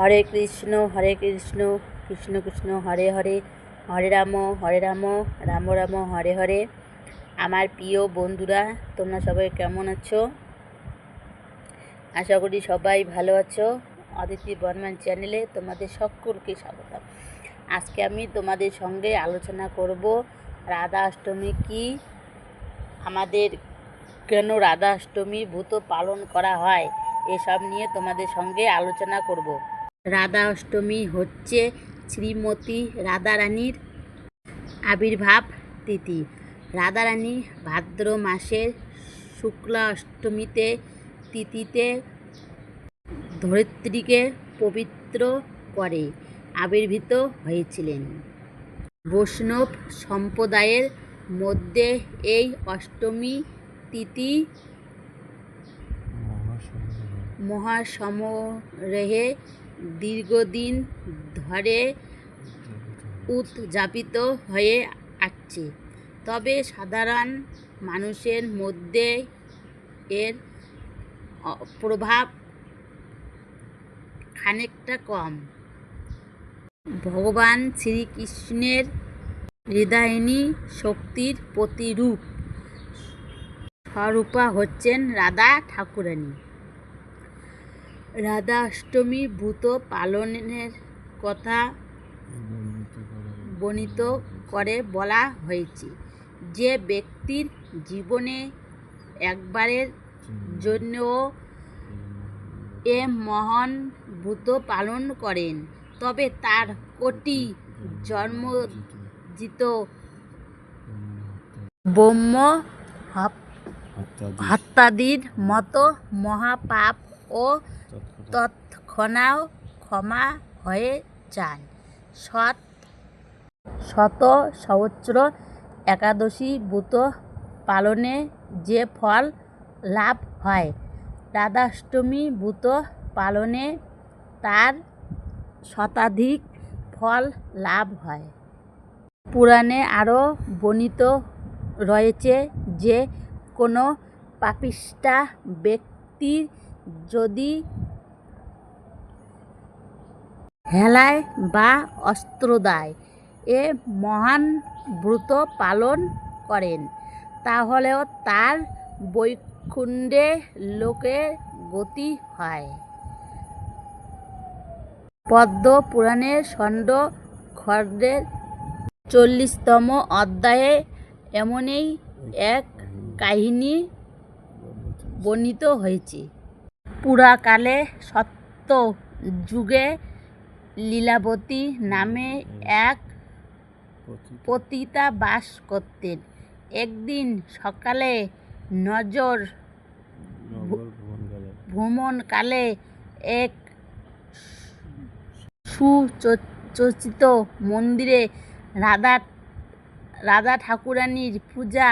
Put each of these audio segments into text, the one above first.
হরে কৃষ্ণ হরে কৃষ্ণ কৃষ্ণ কৃষ্ণ, হরে হরে হরে রাম হরে রাম রাম রাম, হরে হরে। আমার প্রিয় বন্ধুরা, তোমরা সবাই কেমন আছো? আশা করি সবাই ভালো আছো। অদিতি বর্মান চ্যানেলে তোমাদের সকলকে স্বাগত আজকে আমি তোমাদের সঙ্গে আলোচনা করব, রাধা অষ্টমী কি? আমাদের কেন রাধা অষ্টমী ভূত পালন করা হয়? এসব নিয়ে তোমাদের সঙ্গে আলোচনা করব। রাধা অষ্টমী হচ্ছে শ্রীমতী রাধারানীর আবির্ভাব তিথি। রাধারানী ভাদ্র মাসের শুক্লা অষ্টমীতে তিথিতে ধরিত্রীকে পবিত্র করে আবির্ভূত হয়েছিলেন। বৈষ্ণব সম্প্রদায়ের মধ্যে এই অষ্টমী তিথি মহাসমারোহে দীর্ঘদিন ধরে উদযাপিত হয়ে আসছে। তবে সাধারণ মানুষের মধ্যে এর প্রভাব খানিকটা কম। ভগবান শ্রীকৃষ্ণের হৃদয়িনী শক্তির প্রতিরূপ স্বরূপা হচ্ছেন রাধা ঠাকুরানী। রাধা অষ্টমী ভূত পালনের কথা বর্ণিত করে বলা হয়েছে। যে ব্যক্তির জীবনে একবারের জন্যও এ মহান ভূত পালন করেন তবে তার কোটি জন্মজিত ব্রহ্ম হত্যাদির মতো মহাপাপ ও তৎক্ষণাৎ ক্ষমা হয়ে যায়। সৎ শত সহস্র একাদশী ব্রত পালনে যে ফল লাভ হয় রাধাষ্টমী ব্রত পালনে তার শতাধিক ফল লাভ হয়। পুরাণে আরও বর্ণিত রয়েছে যে কোনো পাপিষ্টা ব্যক্তি যদি হেলায় বা অস্ত্রদায় এ মহান ব্রত পালন করেন, তাহলেও তার বৈকুণ্ঠে লোকে গতি হয়। পদ্ম পুরাণের ষণ্ড খণ্ডের চল্লিশতম অধ্যায়ে এমনই এক কাহিনী বর্ণিত হয়েছে। পুরাকালে সত্য যুগে লীলাবতী নামে এক পতিতা বাস করতেন। একদিন সকালে নজর ভ্রমণকালে এক সুচর্চিত মন্দিরে রাধা রাধা ঠাকুরানীর পূজা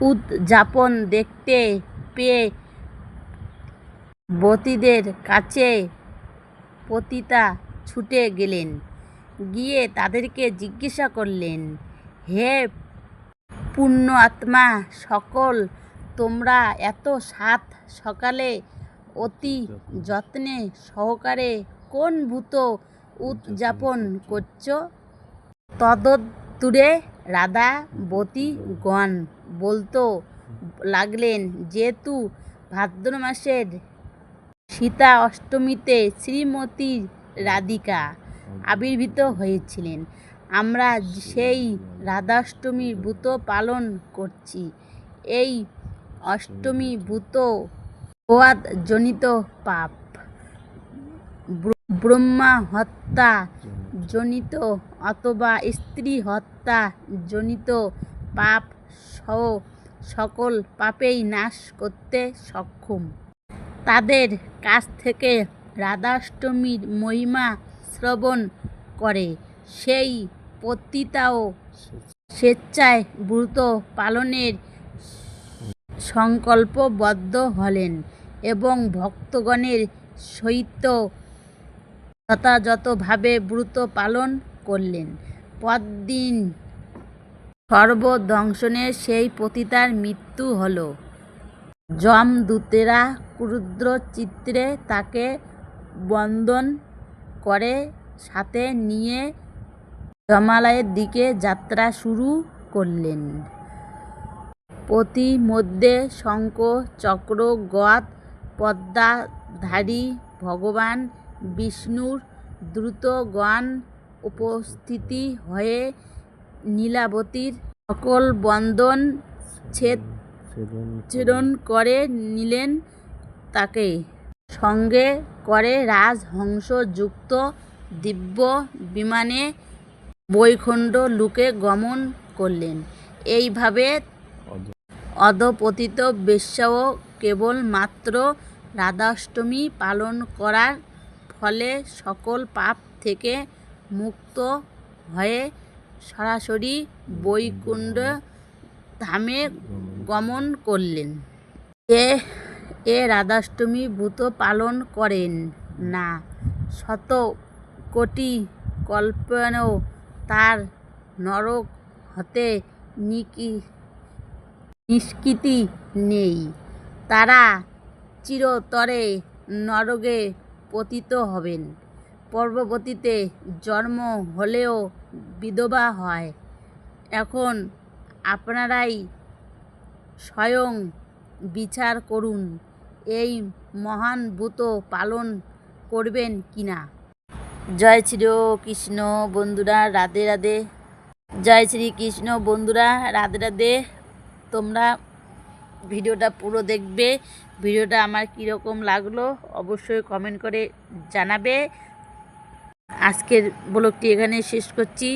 উদযাপন দেখতে পেয়ে বতীদের কাছে পতিতা ছুটে গেলেন। গিয়ে তাদেরকে জিজ্ঞাসা করলেন, হে পুণ্য আত্মা সকল, তোমরা এত সাত সকালে অতি যত্নে সহকারে কোন ভূত উদযাপন করছ? তদূরে রাধাবতীগণ বলতো, লাগলেন যেহেতু ভাদ্র মাসের সীতা অষ্টমীতে শ্রীমতী রাধিকা আবির্ভূত হয়েছিলেন। আমরা সেই রাধাষ্টমী ব্রত পালন করছি। এই অষ্টমী ব্রত জনিত পাপ ব্রহ্মা হত্যা জনিত অথবা স্ত্রী হত্যা জনিত পাপ সহ সকল পাপেই নাশ করতে সক্ষম। তাদের কাছ থেকে রাধাষ্টমীর মহিমা শ্রবণ করে। সেই পতিতাও স্বেচ্ছায় ব্রত পালনের সংকল্পবদ্ধ হলেন এবং ভক্তগণের সহিত যথাযথভাবে ব্রত পালন করলেন। পরদিন সর্বদংশনে সেই পতিতার মৃত্যু হল। যমদূতেরা ক্রুদ্র চিত্রে তাকে বন্দন করে সাথে নিয়ে জমালয়ের দিকে যাত্রা শুরু করলেন। প্রতিমধ্যে শঙ্খ চক্র গদ পদ্মাধারী ভগবান বিষ্ণুর দ্রুতগণ উপস্থিতি হয়ে নীলাবতীর সকল বন্ধন ছেদ ছেদন করে নিলেন। তাকে সঙ্গে করে রাজহংসযুক্ত দিব্য বিমানে বৈকুণ্ঠ লুকে গমন করলেন। এইভাবে অধপতিত বেশ্যাও কেবলমাত্র রাধাষ্টমী পালন করার ফলে সকল পাপ থেকে মুক্ত হয়ে সরাসরি বৈকুণ্ঠ ধামে গমন করলেন। এ রাধাষ্টমী ব্রত পালন করেন না। শত কোটি কল্পনেও তার নরক হতে নিকি নিষ্কৃতি নেই। তারা চিরতরে নরকে পতিত হবেন। পরবর্তীতে জন্ম হলেও বিধবা হয়। এখন আপনারাই স্বয়ং বিচার করুন। এই মহান ব্রত পালন করবেন কিনা? জয় শ্রী কৃষ্ণ বন্ধুরা, রাধে রাধে। জয় শ্রী কৃষ্ণ বন্ধুরা, রাধে রাধে। তোমরা ভিডিওটা পুরো দেখবে। ভিডিওটা আমার কীরকম লাগল অবশ্যই কমেন্ট করে জানাবে। আজকের ব্লগটি এখানে শেষ করছি।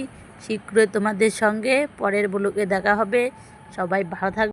শীঘ্রই তোমাদের সঙ্গে পরের ব্লগে দেখা হবে। সবাই ভালো থাকবে।